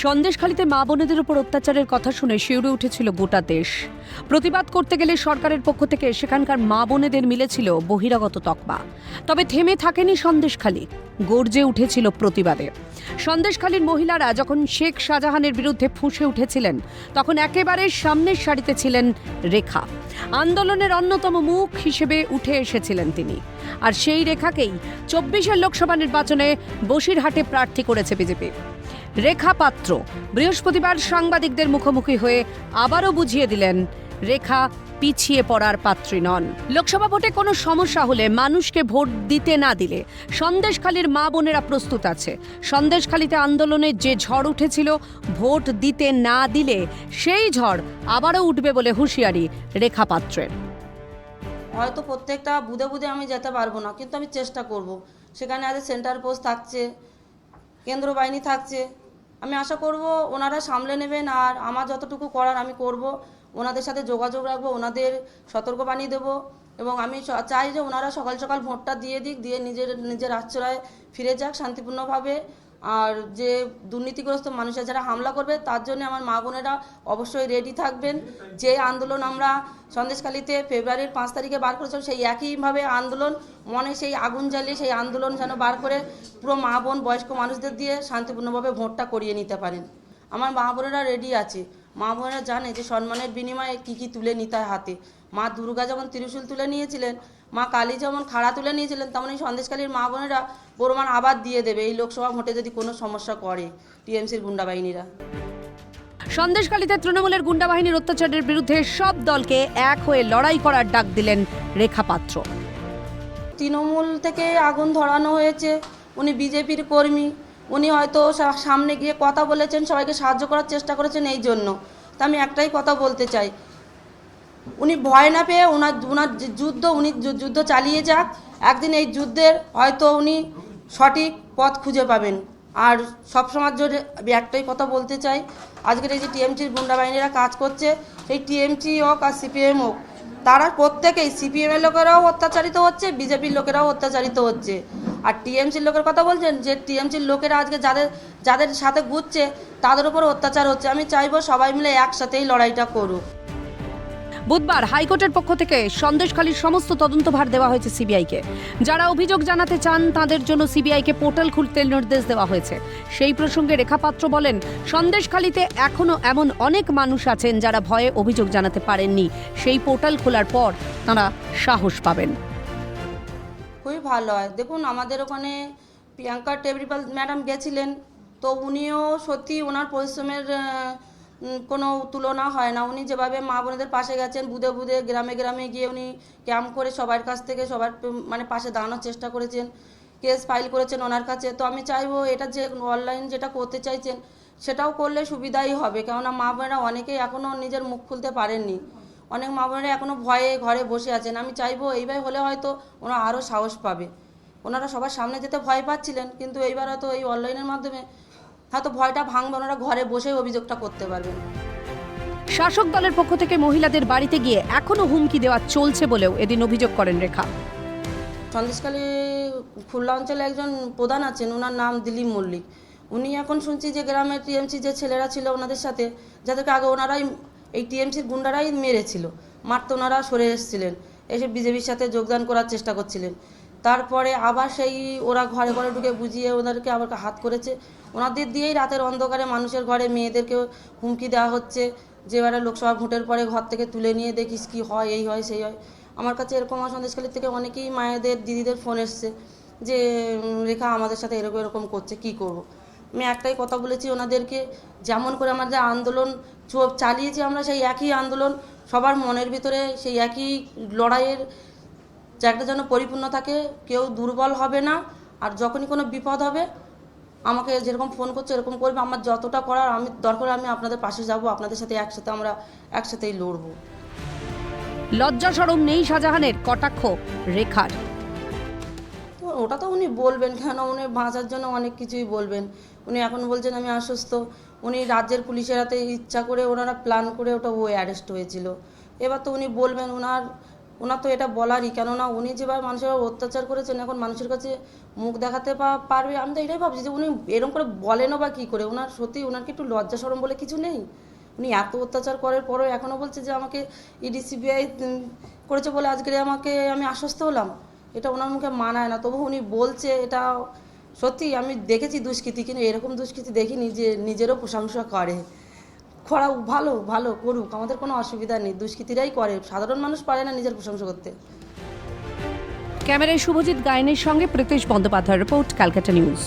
সন্দেশখালীতে মা বোনেদের উপর অত্যাচারের কথা শুনে শিউরে উঠেছিল গোটা দেশ। প্রতিবাদ করতে গেলে সরকারের পক্ষ থেকে সেখানকার মা বোনেদের মিলেছিল বহিরাগত তকমা। তবে থেমে থাকেনি সন্দেশখালী, গর্জে উঠেছিল প্রতিবাদে। সন্দেশখালীর মহিলারা যখন শেখ শাহজাহানের বিরুদ্ধে ফুঁসে উঠেছিলেন, তখন একেবারে সামনের সারিতে ছিলেন রেখা। আন্দোলনের অন্যতম মুখ হিসেবে উঠে এসেছিলেন তিনি। আর সেই রেখাকেই চব্বিশের লোকসভা নির্বাচনে বসিরহাটে প্রার্থী করেছে বিজেপি। রেখা পাত্র। বৃহস্পতিবার সাংবাদিকদের মুখোমুখি হয়ে আবারও বুঝিয়ে দিলেন, রেখা পিছিয়ে পড়ার পাত্রী নন। লোকসভা ভোটে কোনো সমস্যা হলে মানুষকে ভোট দিতে না দিলে সন্দেশখালীর মা বোনেরা প্রস্তুত আছে। সন্দেশখালীতে আন্দোলনে যে ঝড় উঠেছিল, ভোট দিতে না দিলে সেই ঝড় আবারও উঠবে বলে হুঁশিয়ারি রেখা পাত্রের। হয়তো প্রত্যেকটা বুধে বুধে আমি যেতে পারব না, কিন্তু আমি চেষ্টা করব। সেখানে আজ সেন্টার পোস্ট থাকছে, কেন্দ্র বাহিনী থাকছে আমি আশা করব ওনারা সামলে নেবেন আর আমার যতটুকু করার আমি করব। ওনাদের সাথে যোগাযোগ রাখব, ওনাদের সতর্কবাণী দেবো এবং আমি চাই যে ওনারা সকাল সকাল ভোটটা দিয়ে দিক, দিয়ে নিজের নিজের আশ্রয় ফিরে যাক শান্তিপূর্ণভাবে। আর যে দুর্নীতিগ্রস্ত মানুষের যারা হামলা করবে, তার জন্য আমার মা বোনেরা অবশ্যই রেডি থাকবেন। যে আন্দোলন আমরা সন্দেশখালীতে ফেব্রুয়ারির পাঁচ তারিখে বার করেছিলাম, সেই একইভাবে আন্দোলন, মনে সেই আগুন জ্বালিয়ে সেই আন্দোলন যেন বার করে পুরো মা বোন, বয়স্ক মানুষদের দিয়ে শান্তিপূর্ণভাবে ভোটটা করিয়ে নিতে পারেন। আমার মা বোনেরা রেডি আছে। মা বোনেরা জানে যে সম্মানের বিনিময়ে কী কী তুলে নিতে হাতে। মা দুর্গা যেমন ত্রিশূল তুলে নিয়েছিলেন মা কালী যেমন খাড়া তুলে নিয়েছিলেন তেমন এই সন্দেশকালীর মা বোনেরা প্রমাণ আবার দিয়ে দেবে। এই লোকসভা ভোটে যদি কোনো সমস্যা করে টিএমসির গুন্ডা বাহিনীরা। সন্দেশখালীতে তৃণমূলের গুন্ডা বাহিনীর অত্যাচারের বিরুদ্ধে সব দলকে এক হয়ে লড়াই করার ডাক দিলেন রেখা পাত্র। তৃণমূল থেকে আগুন ধরানো হয়েছে উনি বিজেপির কর্মী। উনি হয়তো সামনে গিয়ে কথা বলেছেন সবাইকে সাহায্য করার চেষ্টা করেছেন এই জন্য। তা আমি একটাই কথা বলতে চাই উনি ভয় না পেয়ে ওনার ওনার যুদ্ধ, উনি যুদ্ধ চালিয়ে যাক। একদিন এই যুদ্ধের হয়তো উনি সঠিক পথ খুঁজে পাবেন। আর সব সমাজ জুড়ে আমি একটাই কথা বলতে চাই। আজকের এই যে টিএমসির গুন্ডা বাহিনীরা কাজ করছে, সেই টিএমসি হোক আর সিপিএম হোক, তারা প্রত্যেকেই সিপিএমের লোকেরাও অত্যাচারিত হচ্ছে, বিজেপির লোকেরাও অত্যাচারিত হচ্ছে। আর টিএমসির লোকের কথা বলছেন যে টিএমসির লোকেরা আজকে যাদের যাদের সাথে ঘুরছে, তাদের উপর অত্যাচার হচ্ছে। আমি চাইব সবাই মিলে একসাথেই লড়াইটা করুক। বুধবার হাইকোর্টের পক্ষ থেকে সন্দেশখালীর সমস্ত তদন্তভার দেওয়া হয়েছে সিবিআইকে। যারা অভিযোগ জানাতে চান, তাদের জন্য সিবিআইকে পোর্টাল খুলতে নির্দেশ দেওয়া হয়েছে। সেই প্রসঙ্গে রেখাপাত্র বলেন, সন্দেশখালীতে এখনও এমন অনেক মানুষ আছেন যারা ভয়ে অভিযোগ জানাতে পারেননি। সেই পোর্টাল খোলার পর তারা সাহস পাবেন। খুবই ভালো হয়। দেখুন, আমাদের ওখানে প্রিয়াঙ্কা টেবরিপাল ম্যাডাম গেছিলেন, তো উনিও সত্যি ওনার পরিশ্রমের কোনো তুলনা হয় না। উনি যেভাবে মা বোনেদের পাশে গেছেন বুধে বুধে গ্রামে গ্রামে গিয়ে উনি ক্যাম্প করে সবার কাছ থেকে সবার মানে পাশে দাঁড়ানোর চেষ্টা করেছেন, কেস ফাইল করেছেন ওনার কাছে। তো আমি চাইব এটা যে অনলাইন যেটা করতে চাইছেন, সেটাও করলে সুবিধাই হবে। কেননা মা বোনেরা অনেকেই এখনও নিজের মুখ খুলতে পারেননি। অনেক মা বোনেরা এখনও ভয়ে ঘরে বসে আছেন। আমি চাইব এইভাবে হলে হয়তো ওনারা আরও সাহস পাবে। ওনারা সবার সামনে যেতে ভয় পাচ্ছিলেন, কিন্তু এইবার হয়তো এই অনলাইনের মাধ্যমে হয়তো ভয়টা ভাঙবে ওনারা ঘরে বসেই অভিযোগটা করতে পারবেন শাসক দলের পক্ষ থেকে মহিলাদের বাড়িতে গিয়ে এখনও হুমকি দেওয়া চলছে বলেও এদিন অভিযোগ করেন রেখা। সন্দেশকালী খুলনা অঞ্চলে একজন প্রধান আছেন ওনার নাম দিলীপ মল্লিক। উনি এখন শুনছি যে গ্রামের টিএমসি যে ছেলেরা ছিল ওনাদের সাথে যাদেরকে আগে ওনারাই এই টিএমসির গুন্ডারাই মেরেছিল মারতে ওনারা সরে এসেছিলেন এসে বিজেপির সাথে যোগদান করার চেষ্টা করছিলেন। তারপরে আবার সেই ওরা ঘরে ঘরে ঢুকে বুঝিয়ে ওনাদেরকে আবার হাত করেছে ওনাদের দিয়েই রাতের অন্ধকারে মানুষের ঘরে মেয়েদেরকে হুমকি দেওয়া হচ্ছে যে এবারে লোকসভা ভোটের পরে ঘর থেকে তুলে নিয়ে দেখিস কি হয়, এই হয়, সেই হয় আমার কাছে এরকম আমার সন্দেশখালীর থেকে অনেকেই মায়েদের, দিদিদের ফোন এসছে যে রেখা আমাদের সাথে এরকম এরকম করছে, কি করব। আমি একটাই কথা বলেছি ওনাদেরকে, যেমন করে আমাদের আন্দোলন চালিয়েছি আমরা সেই একই আন্দোলন, সবার মনের ভিতরে সেই একই লড়াইয়ের জায়গাটা যেন পরিপূর্ণ থাকে কেউ দুর্বল হবে না আর যখনই কোনো বিপদ হবে আমাকে যেরকম ফোন করছে এরকম করবে। আমার যতটা করার আমি দরকার আমি আপনাদের পাশে যাব আপনাদের সাথে একসাথে আমরা একসাথেই লড়বো। লজ্জা সরম নেই শাহজাহানের কটাক্ষ রেখার। তো ওটা তো উনি বলবেন কেন? উনি বাঁচার জন্য অনেক কিছুই বলবেন। উনি এখন বলছেন আমি অসুস্থ উনি রাজ্যের পুলিশের হাতে ইচ্ছা করে ওনারা প্ল্যান করে ওটা ও অ্যারেস্ট হয়েছিল। এবার তো উনি বলবেন ওনার ওনার তো এটা বলারই। কেননা উনি যেভাবে মানুষের অত্যাচার করেছেন, এখন মানুষের কাছে মুখ দেখাতে পারবে? আমি তো এটাই ভাবছি যে উনি এরকম করে বলেনও বা কী করে? ওনার সত্যি ওনার কি একটু লজ্জা সরম বলে কিছু নেই? উনি এত অত্যাচার করার পরেও এখনও বলছে যে আমাকে ইডি সিবিআই করেছে বলে আজকে আমাকে আমি আশ্বস্ত হলাম। এটা ওনার মুখে মানায় না। তবু উনি বলছে এটা সত্যি আমি দেখেছি দুষ্কৃতি, কিন্তু এরকম দুষ্কৃতি দেখিনি যে নিজেরও প্রশংসা করে। করা ভালো ভালো করুক, আমাদের কোনো অসুবিধা নেই, দুষ্কৃতীরাই করে, সাধারণ মানুষ পারে না নিজের প্রশংসা করতে। ক্যামেরায় শুভজিৎ গায়নের সঙ্গে Pritesh Bandyopadhyay report, Calcutta news.